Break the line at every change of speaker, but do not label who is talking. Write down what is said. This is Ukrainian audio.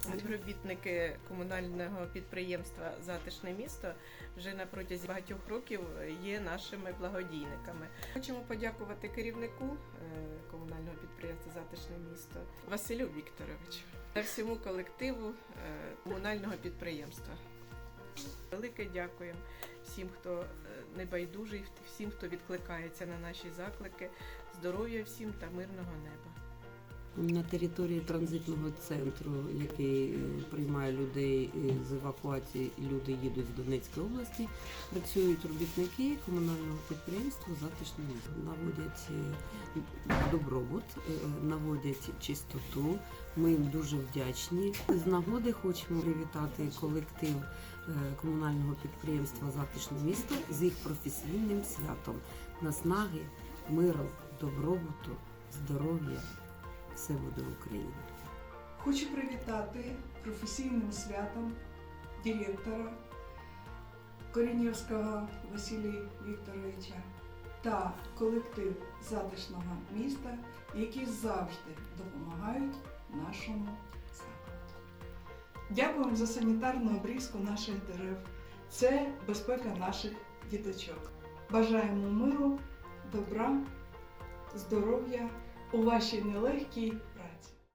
Співробітники комунального підприємства Затишне місто вже на протязі багатьох років є нашими благодійниками. Хочемо подякувати керівнику е, комунального підприємства Затишне місто Василю Вікторовичу та всьому колективу е, комунального підприємства. Велике дякуємо всім, хто е, небайдужий, всім, хто відкликається на наші заклики. Здоров'я всім та мирного неба.
На території транзитного центру, який е, приймає людей з евакуації, люди їдуть з Донецької області, працюють робітники комунального підприємства затишне. Наводять е, добробут, е, наводять чистоту. Ми їм дуже вдячні. З нагоди хочемо привітати колектив комунального підприємства Затишне місто з їх професійним святом. Наснаги, миру, добробуту, здоров'я. Все буде Україна.
Хочу привітати професійним святом директора Корінівського Василія Вікторовича та колектив затишного міста, які завжди допомагають нашому закладу. Дякуємо за санітарну обрізку наших дерев. Це безпека наших діточок. Бажаємо миру, добра, здоров'я у вашій нелегкій праці.